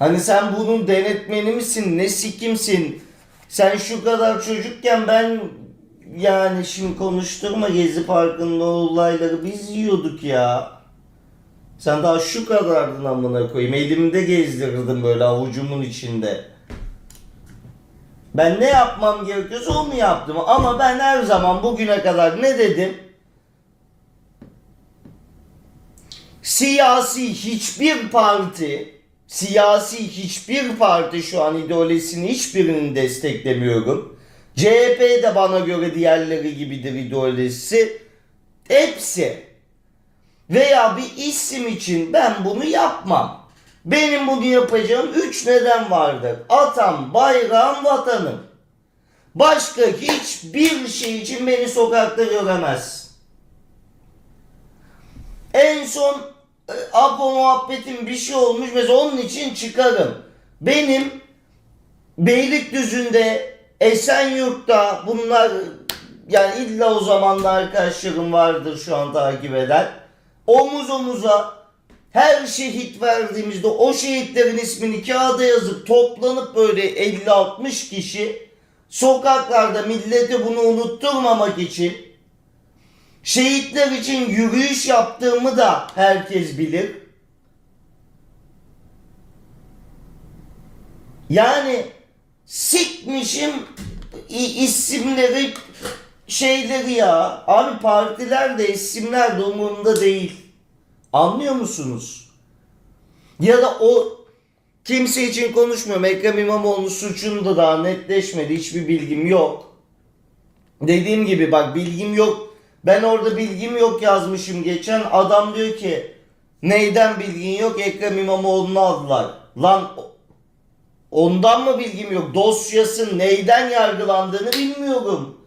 Hani sen bunun denetmeni misin? Ne sikimsin? Sen şu kadar çocukken ben yani şimdi konuşturma Gezi Parkı'nda olayları biz yiyorduk ya. Sen daha şu kadardın amına koyayım. Elimde gezdirirdim böyle avucumun içinde. Ben ne yapmam gerekiyorsa onu yaptım. Ama ben her zaman bugüne kadar ne dedim? Siyasi hiçbir parti, siyasi hiçbir parti şu an ideolojisini hiçbirini desteklemiyorum. CHP de bana göre diğerleri gibidir ideolojisi. Hepsi. Veya bir isim için ben bunu yapmam. Benim bunu yapacağım üç neden vardır. Atam, bayrağım, vatanım. Başka hiçbir şey için beni sokakta göremez. En son Apo muhabbetim bir şey olmuş mesela onun için çıkarım. Benim Beylikdüzü'nde, Esenyurt'ta bunlar yani illa o zamanlar arkadaşlarım vardır şu an takip eden. Omuz omuza her şehit verdiğimizde o şehitlerin ismini kağıda yazıp toplanıp böyle 50-60 kişi sokaklarda millete bunu unutturmamak için şehitler için yürüyüş yaptığımı da herkes bilir. Yani sikmişim isimleri şeyleri ya. Abi partiler de isimler de umurumda değil. Anlıyor musunuz? Ya da o kimse için konuşmuyorum. Ekrem İmamoğlu'nun suçunu da daha netleşmedi. Hiçbir bilgim yok. Dediğim gibi bak bilgim yok. Ben orada bilgim yok yazmışım geçen. Adam diyor ki neyden bilgin yok? Ekrem İmamoğlu'nu aldılar. Lan ondan mı bilgim yok? Dosyası neyden yargılandığını bilmiyorum.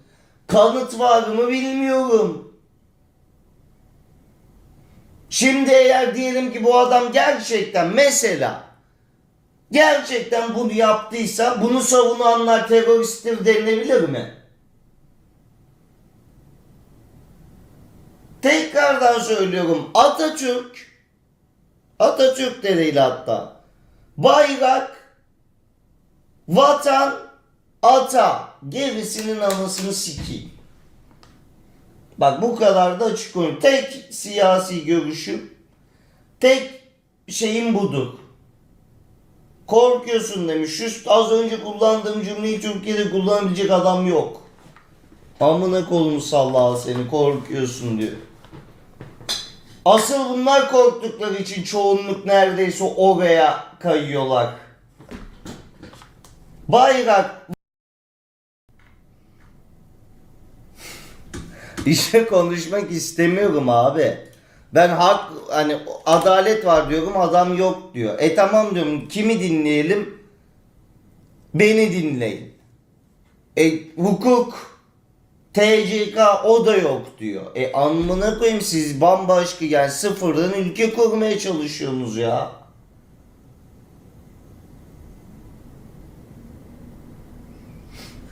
Kanıt var mı bilmiyorum. Şimdi eğer diyelim ki bu adam gerçekten mesela gerçekten bunu yaptıysa bunu savunanlar teröristtir denilebilir mi? Tekrardan söylüyorum Atatürk Atatürk de değil hatta bayrak vatan ata gerisinin anasını sikeyim. Bak bu kadar da açık koyayım. Tek siyasi görüşüm, tek şeyim budur. Korkuyorsun demiş. Şu az önce kullandığım cümleyi Türkiye'de kullanabilecek adam yok. Amına kolunu salla seni korkuyorsun diyor. Asıl bunlar korktukları için çoğunluk neredeyse oraya kayıyorlar. Bayrak İşte konuşmak istemiyorum abi. Ben hak hani adalet var diyorum adam yok diyor. E tamam diyorum kimi dinleyelim? Beni dinleyin. E hukuk TCK o da yok diyor. E amına koyayım siz bambaşka yani sıfırdan ülke kurmaya çalışıyorsunuz ya.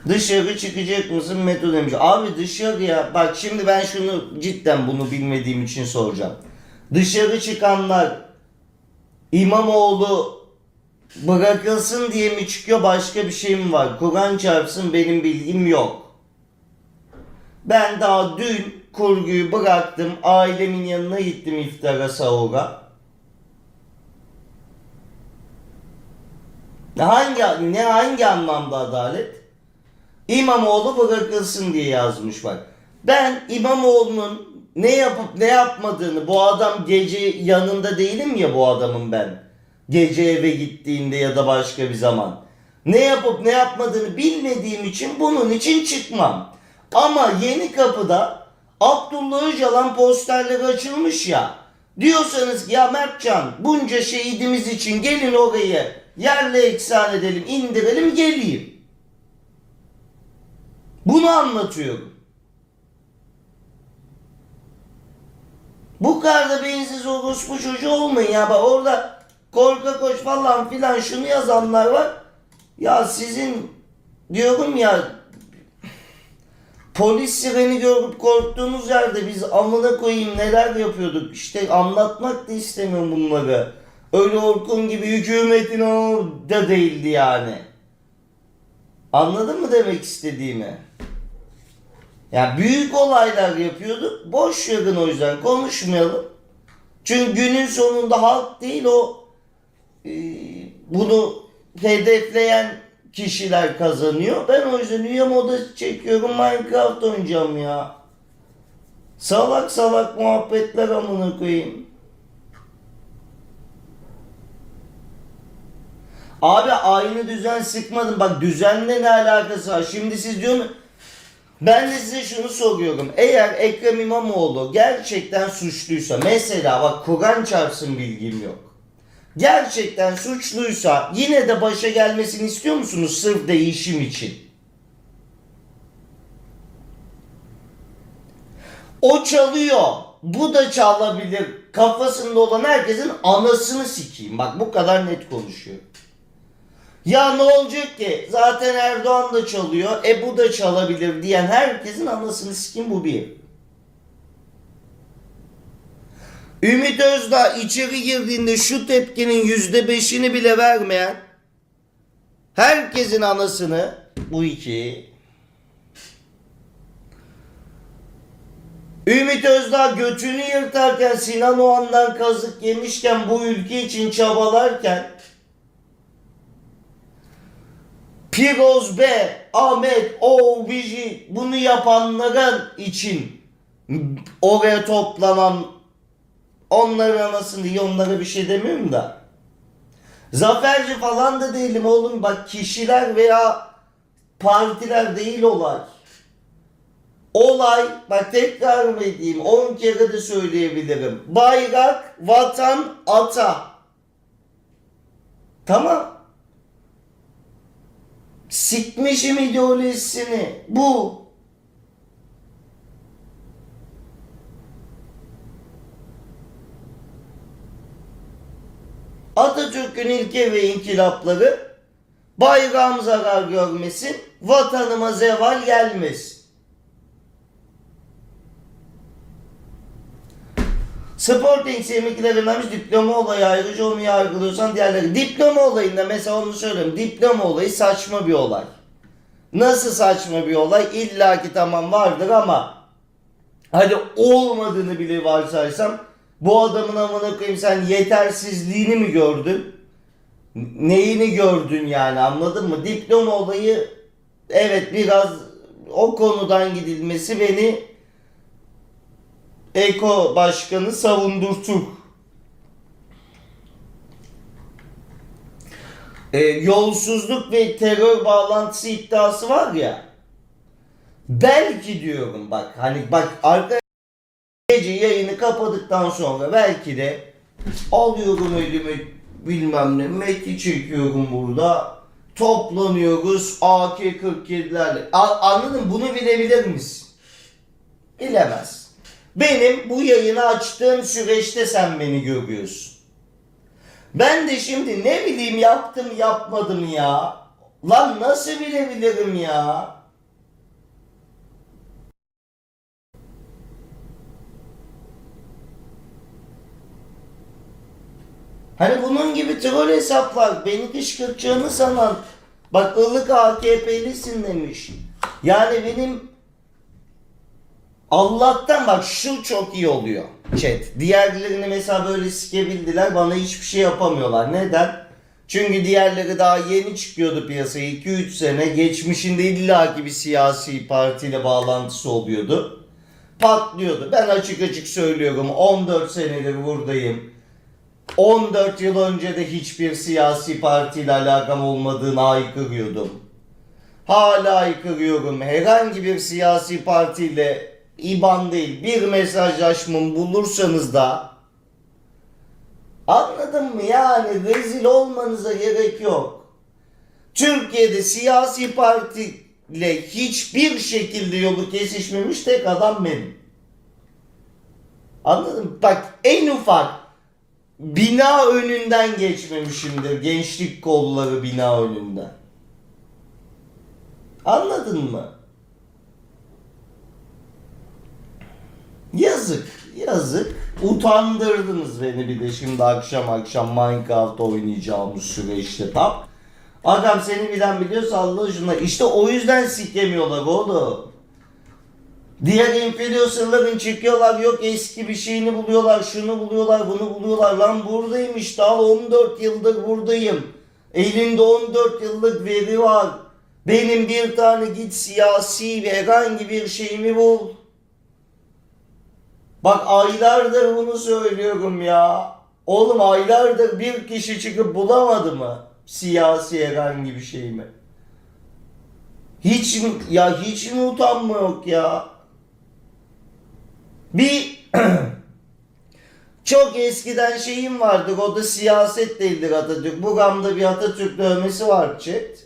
Dışarı çıkacak mısın Meto demiş. Abi dışarıya bak şimdi ben şunu cidden bunu bilmediğim için soracağım. Dışarı çıkanlar İmamoğlu bırakılsın diye mi çıkıyor başka bir şey mi var? Kur'an çarpsın benim bilgim yok. Ben daha dün kurguyu bıraktım. Ailemin yanına gittim iftara sahura. Hangi ne hangi anlamda adalet? İmamoğlu bırakılsın diye yazmış bak. Ben İmamoğlu'nun ne yapıp ne yapmadığını bu adam gece yanında değilim ya bu adamın ben. Gece eve gittiğinde ya da başka bir zaman. Ne yapıp ne yapmadığını bilmediğim için bunun için çıkmam. Ama yeni kapıda Abdullah Öcalan posterleri açılmış ya. Diyorsanız ya Mertcan bunca şehidimiz için gelin orayı yerle eksan edelim indirelim geleyim. Bunu anlatıyorum. Bu kadar da beyinsiz orospu çocuğu olmayın ya. Bak orada korka koş falan filan şunu yazanlar var. Ya sizin diyorum ya polis sireni görüp korktuğunuz yerde biz amına koyayım neler yapıyorduk. İşte anlatmak da istemiyorum bunları. Öyle Orkun gibi hükümetin o da değildi yani. Anladın mı demek istediğimi? Ya büyük olaylar yapıyorduk. Boş verin o yüzden konuşmayalım. Çünkü günün sonunda halk değil o e, bunu hedefleyen kişiler kazanıyor. Ben o yüzden üye moda çekiyorum Minecraft oynayacağım ya. Salak salak muhabbetler amına koyayım. Abi aynı düzen sıkmadım. Bak düzenle ne alakası var? Şimdi siz diyorsunuz ben de size şunu soruyorum. Eğer Ekrem İmamoğlu gerçekten suçluysa mesela bak Kur'an çarpsın bilgim yok. Gerçekten suçluysa yine de başa gelmesini istiyor musunuz sırf değişim için? O çalıyor. Bu da çalabilir. Kafasında olan herkesin anasını sikeyim. Bak bu kadar net konuşuyor. Ya ne olacak ki? Zaten Erdoğan da çalıyor. E bu da çalabilir diyen herkesin anasını sikeyim bu bir. Ümit Özdağ içeri girdiğinde şu tepkinin yüzde beşini bile vermeyen herkesin anasını bu iki. Ümit Özdağ götünü yırtarken Sinan Oğan'dan kazık yemişken bu ülke için çabalarken Piroz B, Ahmet, O, Biji bunu yapanların için oraya toplanan onların anasını diye onlara bir şey demiyorum da. Zaferci falan da değilim oğlum bak kişiler veya partiler değil olay. Olay bak tekrar mı edeyim 10 kere de söyleyebilirim. Bayrak, vatan, ata. Tamam. Sikmişim ideolojisini. Bu. Atatürk'ün ilke ve inkılapları bayrağım zarar görmesin, vatanıma zeval gelmesin. Sporting sevmekle vermiş diploma olayı ayrıca onu yargılıyorsan diğerleri. Diploma olayında mesela onu söyleyeyim. Diploma olayı saçma bir olay. Nasıl saçma bir olay? İlla ki tamam vardır ama hadi olmadığını bile varsaysam bu adamın amına koyayım sen yetersizliğini mi gördün? Neyini gördün yani anladın mı? Diploma olayı evet biraz o konudan gidilmesi beni Eko Başkanı savundurtur. Ee, yolsuzluk ve terör bağlantısı iddiası var ya. Belki diyorum bak hani bak arka gece yayını kapadıktan sonra belki de alıyorum elime bilmem ne meti çekiyorum burada toplanıyoruz AK-47'lerle A- anladın bunu bilebilir misin? Bilemez. Benim bu yayını açtığım süreçte sen beni görüyorsun. Ben de şimdi ne bileyim yaptım yapmadım ya. Lan nasıl bilebilirim ya? Hani bunun gibi troll hesaplar beni kışkırtacağını sanan bak ılık AKP'lisin demiş. Yani benim Allah'tan bak şu çok iyi oluyor chat. Diğerlerini mesela böyle sikebildiler bana hiçbir şey yapamıyorlar. Neden? Çünkü diğerleri daha yeni çıkıyordu piyasaya 2-3 sene. Geçmişinde illaki bir siyasi partiyle bağlantısı oluyordu. Patlıyordu. Ben açık açık söylüyorum 14 senedir buradayım. 14 yıl önce de hiçbir siyasi partiyle alakam olmadığını haykırıyordum. Hala haykırıyorum. Herhangi bir siyasi partiyle İban değil bir mesajlaşmam bulursanız da anladın mı yani rezil olmanıza gerek yok. Türkiye'de siyasi partiyle hiçbir şekilde yolu kesişmemiş tek adam benim. Anladın mı? Bak en ufak bina önünden geçmemişimdir. Gençlik kolları bina önünden. Anladın mı? Yazık. Yazık. Utandırdınız beni bir de şimdi akşam akşam Minecraft oynayacağımız süreçte tam. Adam seni bilen biliyorsa Allah şuna. İşte o yüzden sikemiyorlar oğlum. Diğer influencerların çıkıyorlar yok eski bir şeyini buluyorlar, şunu buluyorlar, bunu buluyorlar. Lan buradayım işte al 14 yıldır buradayım. Elinde 14 yıllık veri var. Benim bir tane git siyasi ve herhangi bir şeyimi bul. Bak aylardır bunu söylüyorum ya. Oğlum aylardır bir kişi çıkıp bulamadı mı? Siyasi herhangi bir şeyimi. Hiç ya hiç mi utanma yok ya? Bir çok eskiden şeyim vardır o da siyaset değildir Atatürk. Buramda bir Atatürk dövmesi var chat.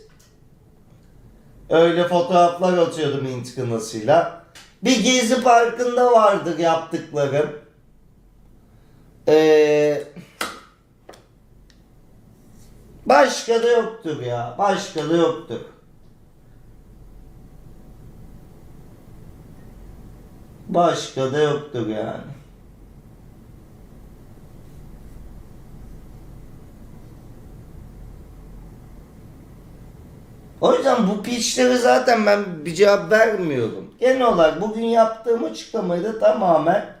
Öyle fotoğraflar atıyordum intikanasıyla. Bir gezi parkında vardır yaptıklarım. Ee, başka da yoktur ya. Başka da yoktur. Başka da yoktur yani. O yüzden bu pitchleri zaten ben bir cevap vermiyorum. Genel olarak bugün yaptığım açıklamayı da tamamen